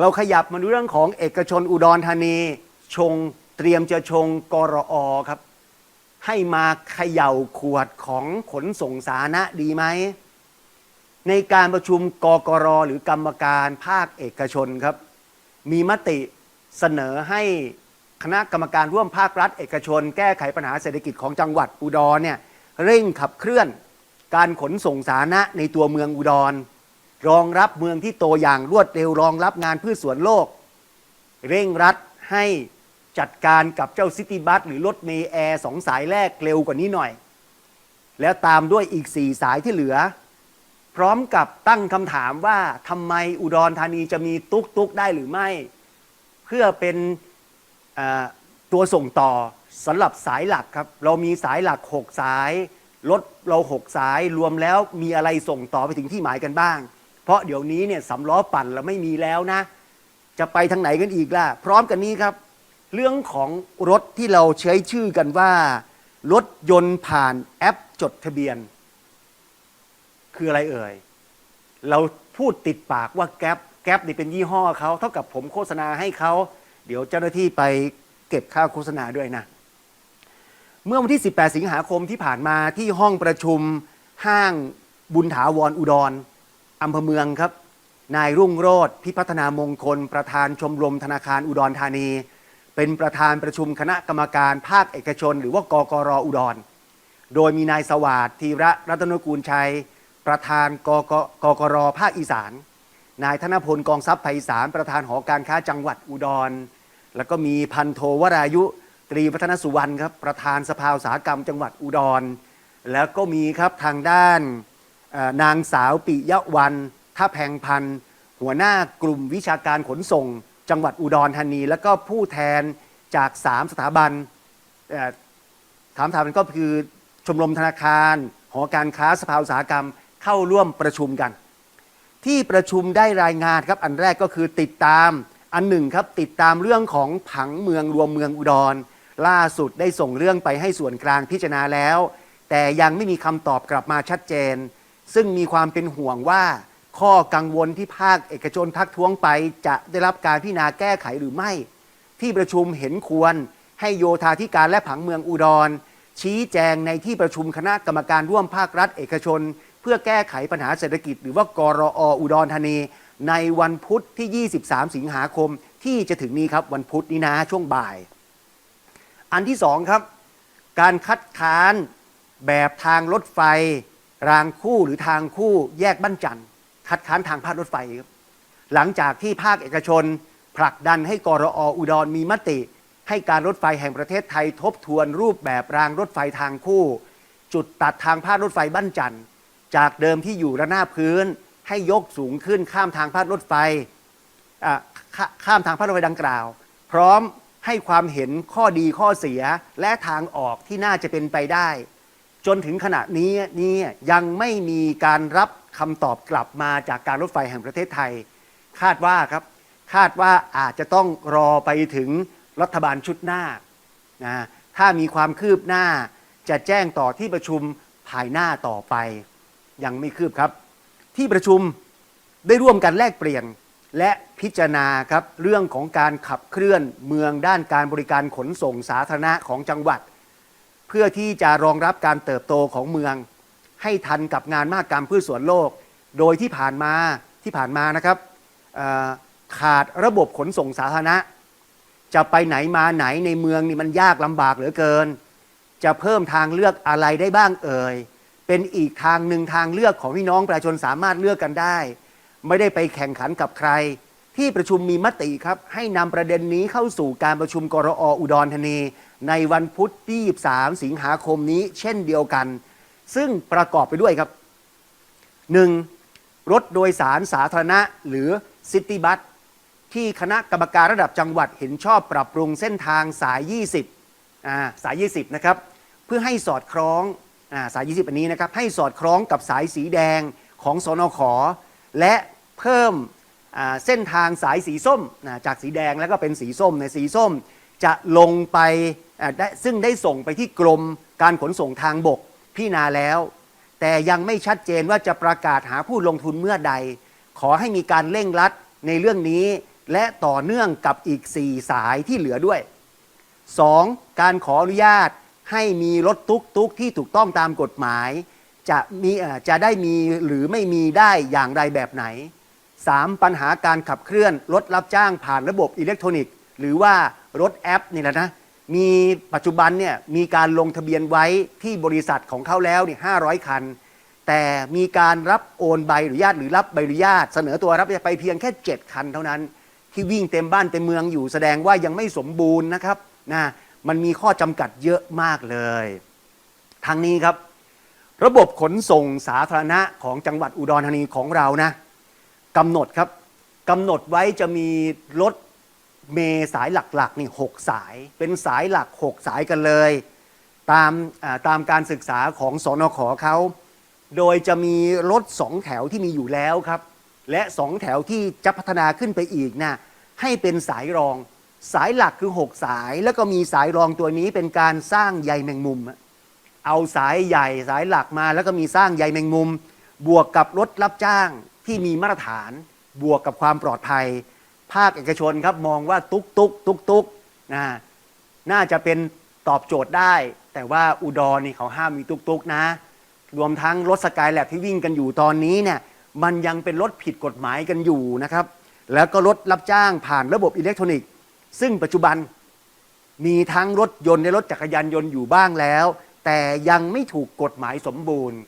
เราขยับมาดูเรื่องของเอกชนอุดรธานี ชงเตรียมจะชงกรอครับ ให้มาเขย่าขวดของขนส่งสาธารณะดีไหม ในการประชุมกกรหรือกรรมการภาคเอกชนครับ มีมติเสนอให้คณะกรรมการร่วมภาครัฐเอกชน แก้ไขปัญหาเศรษฐกิจของจังหวัดอุดรเนี่ยเร่งขับเคลื่อนการขนส่งสาธารณะในตัวเมืองอุดร รองรับเมืองที่โตอย่างรวดเร็วรองรับงานพืชสวนโลก เร่งรัดให้จัดการกับเจ้าซิตี้บัสหรือรถเมล์แอร์สองสายแรกเร็วกว่านี้หน่อย แล้วตามด้วยอีกสี่สายที่เหลือ พร้อมกับตั้งคำถามว่าทำไมอุดรธานีจะมีตุกตุกได้หรือไม่ เพื่อเป็นตัวส่งต่อสำหรับสายหลักครับ เรามีสายหลัก 6 สายรถเรา 6 สายรวมแล้วมีอะไรส่งต่อไปถึงที่หมายกันบ้าง เพราะเดี๋ยวนี้เนี่ยสำล้อปั่นเราไม่มีแล้วนะ จะไปทางไหนกันอีกล่ะ พร้อมกันนี้ครับ เรื่องของรถที่เราใช้ชื่อกันว่า รถยนต์ผ่านแอปจดทะเบียน คืออะไรเอ่ย เราพูดติดปากว่าแก๊ปแก๊ปนี่เป็นยี่ห้อเขาเท่ากับผมโฆษณาให้เขาเดี๋ยวเจ้าหน้าที่ไปเก็บค่าโฆษณาด้วยนะ เมื่อวันที่ 18 สิงหาคมที่ผ่านมาที่ห้องประชุมห้างบุญถาวรอุดร อำเภอเมืองครับ นายรุ่งโรธพิพัฒนามงคล ประธานชมรมธนาคารอุดรธานี เป็นประธานประชุมคณะกรรมการภาคเอกชน หรือว่ากกรอุดร โดยมีนายสวัสดิ์ธีระรัตนกูลชัย ประธานกกกกรภาคอีสาน นายธนพลกองทรัพย์ไพศาลประธานหอการค้าจังหวัดอุดร แล้วก็มีพันโทวรายุตรีวัฒนสุวรรณครับประธานสภาอุตสาหกรรมจังหวัดอุดร แล้วก็มีครับทางด้าน นางสาวปิยะวันท่าแพงพันธ์หัวหน้ากลุ่มวิชาการขนส่ง จังหวัดอุดรธานี แล้วก็ผู้แทนจาก 3 สถาบันถามถามมันก็คือชมรมธนาคาร หอการค้าสภาอุตสาหกรรมเข้าร่วมประชุมกัน ที่ประชุมได้รายงานครับอันแรกก็คือติดตามอันหนึ่งครับติดตามเรื่องของผังเมืองรวมเมืองอุดร ล่าสุดได้ส่งเรื่องไปให้ส่วนกลางพิจารณาแล้ว แต่ยังไม่มีคำตอบกลับมาชัดเจน ซึ่งมีความเป็นห่วงว่า ข้อกังวลที่ภาคเอกชนทักท้วงไปจะได้รับการพิจารณาแก้ไขหรือไม่ ที่ประชุมเห็นควร ให้โยธาธิการและผังเมืองอุดร ชี้แจงในที่ประชุมคณะกรรมการร่วมภาครัฐเอกชน เพื่อแก้ไขปัญหาเศรษฐกิจ หรือว่ากรออุดรธานีในวันพุธที่ 23 สิงหาคมที่จะถึงนี้ครับวันพุธนี้นะช่วงบ่าย อันที่สองครับ การคัดค้านแบบทางรถไฟ รางคู่หรือทางคู่แยกบ้านจันทร์คัดค้านทางภาครถไฟครับหลังจากที่ภาคเอกชน ผลักดันให้กรออุดรมีมติ ให้การรถไฟแห่งประเทศไทยทบทวนรูปแบบรางรถไฟทางคู่ จุดตัดทางพาดรถไฟบ้านจันทร์จากเดิมที่อยู่ระนาบพื้น ให้ยกสูงขึ้นข้ามทางพาดรถไฟข้าข้ามทางพาดรถไฟดังกล่าว พร้อมให้ความเห็นข้อดีข้อเสียและทางออกที่น่าจะเป็นไปได้ จนถึงขณะนี้นี่ยังไม่มีการรับคำตอบกลับมาจากการรถไฟแห่งประเทศไทย คาดว่าครับ คาดว่าอาจจะต้องรอไปถึงรัฐบาลชุดหน้านะถ้ามีความคืบหน้าจะแจ้งต่อที่ประชุมภายหน้าต่อไป ยังไม่คืบครับ ที่ประชุมได้ร่วมกันแลกเปลี่ยนและพิจารณาครับเรื่องของการขับเคลื่อนเมืองด้านการบริการขนส่งสาธารณะของจังหวัด พื่อที่จะรองรับการเติบโตของเมือง ให้ทันกับงานมหกรรมพืชสวนโลก โดยที่ผ่านมาที่ผ่านมานะครับขาดระบบขนส่งสาธารณะ จะไปไหนมาไหนในเมืองนี่มันยากลำบากเหลือเกิน จะเพิ่มทางเลือกอะไรได้บ้างเอ่ยเป็นอีกทางหนึ่งทางเลือกของพี่น้องประชาชนสามารถเลือกกันได้ ไม่ได้ไปแข่งขันกับใคร ที่ประชุมมีมติครับ ให้นำประเด็นนี้เข้าสู่การประชุมกรออุดรธานี ในวันพุธที่ 23 สิงหาคมนี้เช่นเดียวกัน ซึ่งประกอบไปด้วยครับ 1. รถโดยสารสาธารณะหรือซิตี้บัสที่คณะกรรมการระดับจังหวัดเห็นชอบปรับปรุงเส้นทางสาย 20อ่าสาย 20 นะครับ เพื่อให้สอดคล้องอ่าสาย 20 อันนี้นะครับ ให้สอดคล้องกับสายสีแดงของสนอขและเพิ่มเส้นทางสายสีส้มจากสีแดงแล้วก็เป็นสีส้มในสีส้มจะลงไปซึ่งได้ส่งไปที่กรมการขนส่งทางบกพี่นาแล้ว แต่ยังไม่ชัดเจนว่าจะประกาศหาผู้ลงทุนเมื่อใด ขอให้มีการเร่งรัดในเรื่องนี้ และต่อเนื่องกับอีก 4 สายที่เหลือด้วย 2. การขออนุญาตให้มีรถตุกตุกที่ถูกต้องตามกฎหมาย จะมีจะได้มีหรือไม่มีได้อย่างไรแบบไหน 3. ปัญหาการขับเคลื่อนรถรับจ้างผ่านระบบอิเล็กทรอนิกส์ หรือว่า รถแอปนี่แหละนะ มีปัจจุบันเนี่ยมีการลงทะเบียนไว้ที่บริษัทของเขาแล้วเนี่ย500คัน แต่มีการรับโอนใบอนุญาตหรือรับใบอนุญาต เสนอตัวรับไปเพียงแค่ 7 คันเท่านั้น ที่วิ่งเต็มบ้านเต็มเมืองอยู่แสดงว่ายังไม่สมบูรณ์นะครับนะมันมีข้อจำกัดเยอะมากเลยทางนี้ครับ ระบบขนส่งสาธารณะของจังหวัดอุดรธานีของเรานะกำหนดครับกำหนดไว้จะมีรถ เมสายหลักๆนี่หกสาย เป็นสายหลัก 6 สายกันเลย ตามตามการศึกษาของสอนขเขา โดยจะมีรถสองแถวที่มีอยู่แล้วครับ และสองแถวที่จะพัฒนาขึ้นไปอีกนะให้เป็นสายรอง สายหลักคือ 6 สาย แล้วก็มีสายรองตัวนี้เป็นการสร้างใยแมงมุม เอาสายใหญ่สายหลักมาแล้วก็มีสร้างใยแมงมุม บวกกับรถรับจ้างที่มีมาตรฐาน บวกกับความปลอดภัย ภาคเอกชนครับมองว่าตุกตุกตุกตุกนะน่าจะเป็นตอบโจทย์ได้ แต่ว่าอุดรนี่เขาห้ามมีตุกตุกนะ รวมทั้งรถสกายแลบที่วิ่งกันอยู่ตอนนี้เนี่ยมันยังเป็นรถผิดกฎหมายกันอยู่นะครับ แล้วก็รถรับจ้างผ่านระบบอิเล็กทรอนิกส์ ซึ่งปัจจุบันมีทั้งรถยนต์และรถจักรยานยนต์อยู่บ้างแล้ว แต่ยังไม่ถูกกฎหมายสมบูรณ์